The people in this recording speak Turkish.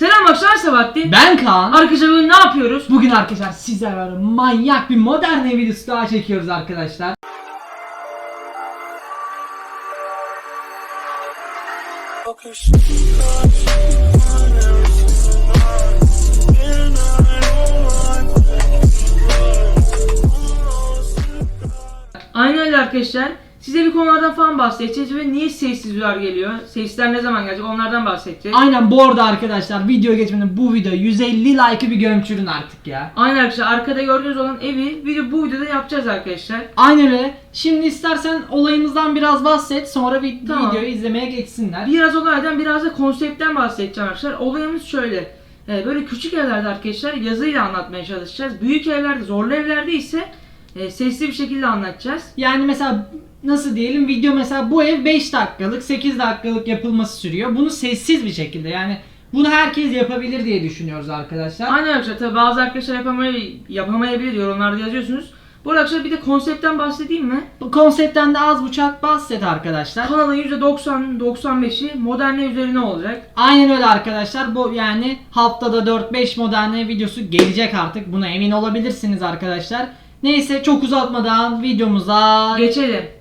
Selam arkadaşlar Sabahattin. Ben Kaan. Arkadaşlar bugün ne yapıyoruz? Bugün arkadaşlar sizlerle manyak bir modern ev videosu daha çekiyoruz arkadaşlar. Aynen öyle arkadaşlar. Size bir konulardan falan bahsedeceğiz ve niye sessizler geliyor? Sesler ne zaman gelecek onlardan bahsedeceğiz. Aynen bu arada arkadaşlar video geçmeden bu video 150 like'ı bir gömçürün artık ya. Aynen arkadaşlar arkada gördüğünüz olan evi video bu videoda yapacağız arkadaşlar. Aynen öyle. Şimdi istersen olayımızdan biraz bahset sonra bir Tamam. videoyu izlemeye geçsinler. Biraz olaydan biraz da konseptten bahsedeceğim arkadaşlar. Olayımız şöyle. Ee, böyle küçük evlerde arkadaşlar yazıyla anlatmaya çalışacağız. Büyük evlerde, zorlu evlerde ise e, sesli bir şekilde anlatacağız. Yani mesela nasıl diyelim video mesela bu ev 5 dakikalık 8 dakikalık yapılması sürüyor. Bunu sessiz bir şekilde yani bunu herkes yapabilir diye düşünüyoruz arkadaşlar. Aynen arkadaşlar tabi bazı arkadaşlar yapamay yapamayabilir yorumlarda yazıyorsunuz. Bu arada arkadaşlar bir de konseptten bahsedeyim mi? Bu konseptten de az buçuk bahset arkadaşlar. Kanalın %90-95'i moderne üzerine olacak. Aynen öyle arkadaşlar. Bu yani haftada 4-5 moderne videosu gelecek artık. Buna emin olabilirsiniz arkadaşlar. Neyse çok uzatmadan videomuza Geçelim.